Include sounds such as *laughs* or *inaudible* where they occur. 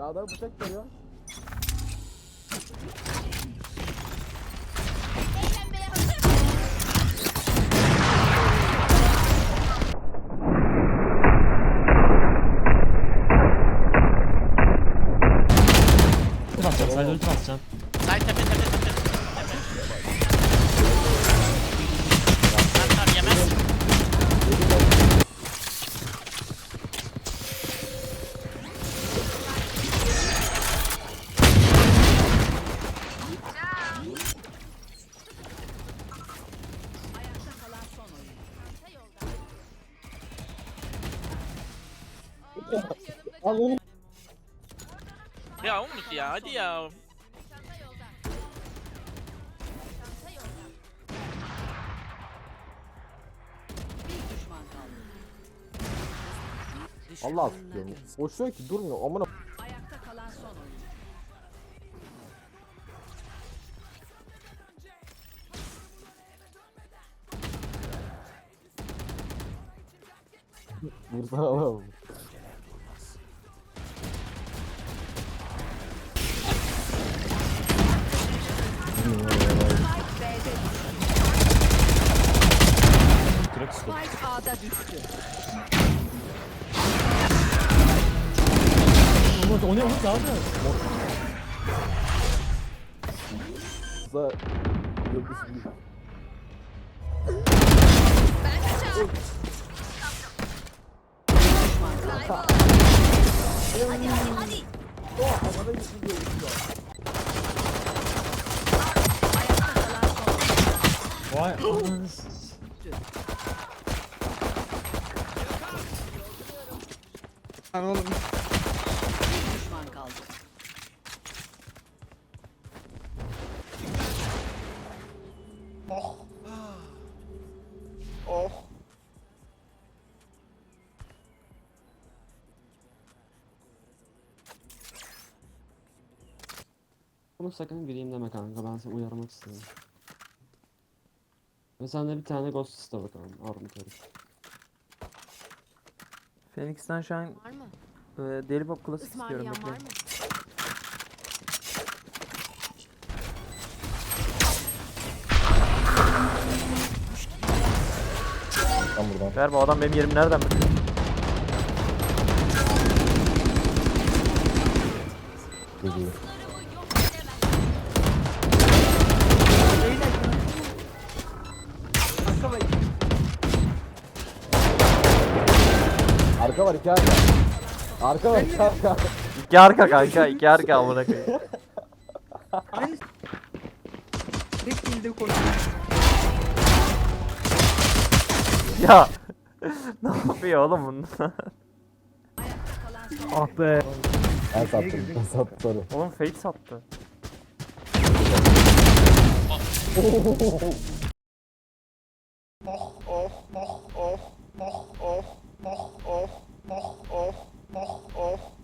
Dağda bıçak geliyor. Eğlenmeye hazır mıyız? Ulti basacağım sadece ulti basacağım. Al oğlum. Ya Umut ya hadi ya. Çanta yolda. Çanta yolda. Bir düşman kaldı. Allah tutuyorum. Boşuyor ki durmuyor. Amına. Ayakta kalan son oyuncu. Vursana alalım. Spike A'da düştü. Umut o ne Umut yapıyorsun? Kıza yıldız gibi. Ben kaçar. Kaybol. Hadi hadi hadi. Havada gitti diyor oyuncu. Vay ananı Bir düşman kaldı. Bunu sakın gireyim deme kanka ben seni uyarmak istedim. Ve sen de bir tane ghost iste bakalım armut herif. Phoenix'ten şu an Var mı? e, deli pop klasik istiyorum Ismarlayan var bekleyin. mı? Tam buradan. Ver bu adam benim yerimi nereden biliyor? Geliyor. Arka var iki arka. Arka var iki arka. İki arka kanka, iki arka amına koyayım. ya *laughs* ne yapıyor oğlum bunlar? Ah be. Ben sattım. Ben sattım sonra. Oğlum fake sattı. Oh oh oh oh.